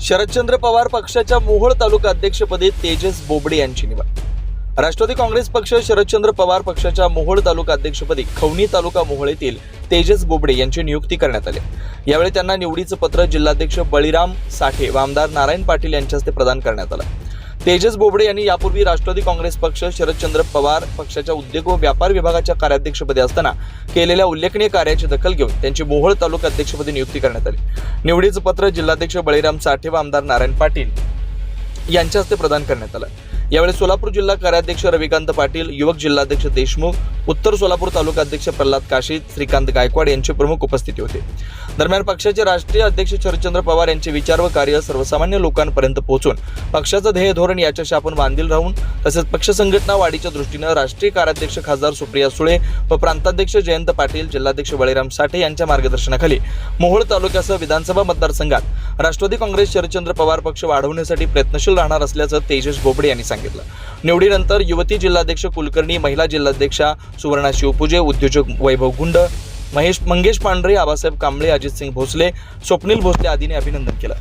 शरदचंद्र पवार पक्षाच्या मोहोळ तालुका अध्यक्षपदी तेजस बोबडे यांची निवड. राष्ट्रवादी काँग्रेस पक्ष शरदचंद्र पवार पक्षाच्या मोहोळ तालुका अध्यक्षपदी खवणी तालुका मोहोळ येथील तेजस बोबडे यांची नियुक्ती करण्यात आली. यावेळी त्यांना निवडीचं पत्र जिल्हाध्यक्ष बळीराम साठे व आमदार नारायण पाटील यांच्या हस्ते प्रदान करण्यात आलं. तेजस बोबडे यांनी यापूर्वी राष्ट्रवादी काँग्रेस पक्ष शरदचंद्र पवार पक्षाच्या उद्योग व व्यापार विभागाच्या कार्याध्यक्षपदी असताना केलेल्या उल्लेखनीय कार्याची दखल घेऊन त्यांची मोहोळ तालुका अध्यक्षपदी नियुक्ती करण्यात आली. निवडीचं पत्र जिल्हाध्यक्ष बळीराम साठे व आमदार नारायण पाटील यांच्या हस्ते प्रदान करण्यात आलं. यावेळी सोलापूर जिल्हा कार्याध्यक्ष रविकांत पाटील युवक जिल्हाध्यक्ष देशमुख उत्तर सोलापूर तालुका अध्यक्ष प्रल्हाद काशी श्रीकांत गायकवाड यांची प्रमुख उपस्थिती होते. दरम्यान पक्षाचे राष्ट्रीय अध्यक्ष शरदचंद्र पवार यांचे विचार व कार्य सर्वसामान्य लोकांपर्यंत पोहोचून पक्षाचं ध्येय धोरण याच्याशी आपण बांधील राहून तसेच पक्ष संघटना वाढीच्या दृष्टीनं राष्ट्रीय कार्याध्यक्ष खासदार सुप्रिया सुळे व प्रांताध्यक्ष जयंत पाटील जिल्हाध्यक्ष बळीराम साठे यांच्या मार्गदर्शनाखाली मोहोळ तालुक्यासह विधानसभा मतदारसंघात राष्ट्रवादी काँग्रेस शरदचंद्र पवार पक्ष वाढवण्यासाठी प्रयत्नशील राहणार असल्याचं तेजस बोबडे यांनी सांगितलं. निवडीनंतर युवती जिल्हाध्यक्ष कुलकर्णी महिला जिल्हाध्यक्षा सुवर्णा शिवपूजे उद्योजक वैभव गुंड महेश मंगेश पांढरे आबासाहेब कांबळे अजित सिंग भोसले स्वप्नील भोसले आदींनी अभिनंदन केलं.